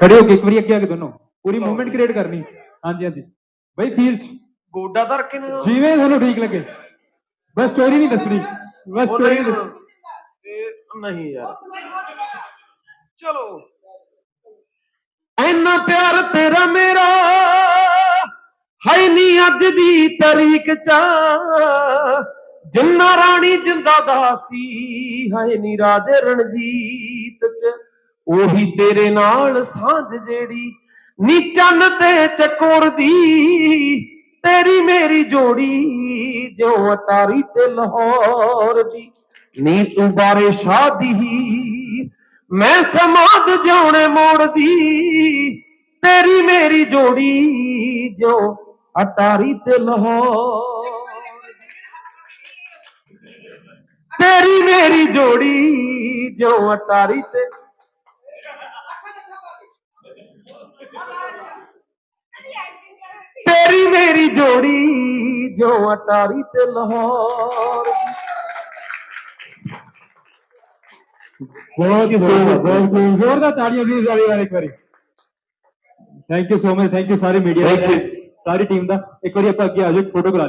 ਖੜੇ ਹੋ ਕੇ ਇੱਕ ਵਾਰੀ ਅੱਗੇ ਆ ਕੇ ਦੋਨੋਂ। ਪੂਰੀ ਮੂਵਮੈਂਟ ਕ੍ਰੀਏਟ ਕਰਨੀ। ਹਾਂਜੀ ਹਾਂਜੀ। ਬਈ ਫੀਲ ਚ। ਗੋਡਾ ਧਰ ਕੇ ਨਾ। ਜਿਵੇਂ ਤੁਹਾਨੂੰ ਠੀਕ ਲੱਗੇ। ਬਸ ਸਟੋਰੀ ਨਹੀਂ ਦੱਸਣੀ। ਬਸ ਸਟੋਰੀ ਨਹੀਂ ਨਹੀਂ ਦੱਸਣੀ ਇਹ ਨਹੀਂ ਯਾਰ। ਚਲੋ। ਐਨਾ ਪਿਆਰ ਤੇਰਾ ਮੇਰਾ ਹੈ ਨਹੀਂ ਅੱਜ ਦੀ ਤਰੀਕ ਚ। ਜਿੰਨਾ ਰਾਣੀ ਜਿੰਦਾ ਦਾ ਸੀ ਹੈ ਨਹੀਂ ਰਾਜੇ ਰਣਜੀਤ ਚ। ਉਹੀ ਤੇਰੇ ਨਾਲ ਸਾਂਝ ਜਿਹੜੀ ਨੀ ਚੰਨ ਤੇ ਚਕੋਰ ਦੀ ਤੇਰੀ ਮੇਰੀ ਜੋੜੀ ਜਿਉਂ ਅਟਾਰੀ ਤੇ ਲਾਹੌਰ ਦੀ ਨੀ ਤੂੰ ਬਾਰੇ ਸ਼ਾਦੀ, ਮੈਂ ਸਮਾਦ ਜਿਉਣੇ ਮੋੜਦੀ, ਤੇਰੀ ਮੇਰੀ ਜੋੜੀ ਜੋ ਅਟਾਰੀ ਤੇ ਲਾਹੌਰ। ਤੇਰੀ ਮੇਰੀ ਜੋੜੀ ਜਿਉਂ ਅਟਾਰੀ ਤੇ ਤੇਰੀ ਮੇਰੀ ਜੋੜੀ ਜਿਉਂ ਅਟਾਰੀ ਤੇ ਲਾਹੌਰ ਬਹੁਤ ਬਹੁਤ ਬਹੁਤ ਜ਼ੋਰਦਾਰ ਤਾੜੀਆਂ ਪਲੀਜ਼ ਵਾਲੀ ਵਾਰ ਇੱਕ ਵਾਰੀ। Thank you so much thank you ਸਾਰੇ ਮੀਡੀਆ. ਸਾਰੀ ਟੀਮ ਦਾ। ਇੱਕ ਵਾਰੀ ਆਪਾਂ ਅੱਗੇ ਆ ਜਾਓ ਫੋਟੋ ਕਰਾ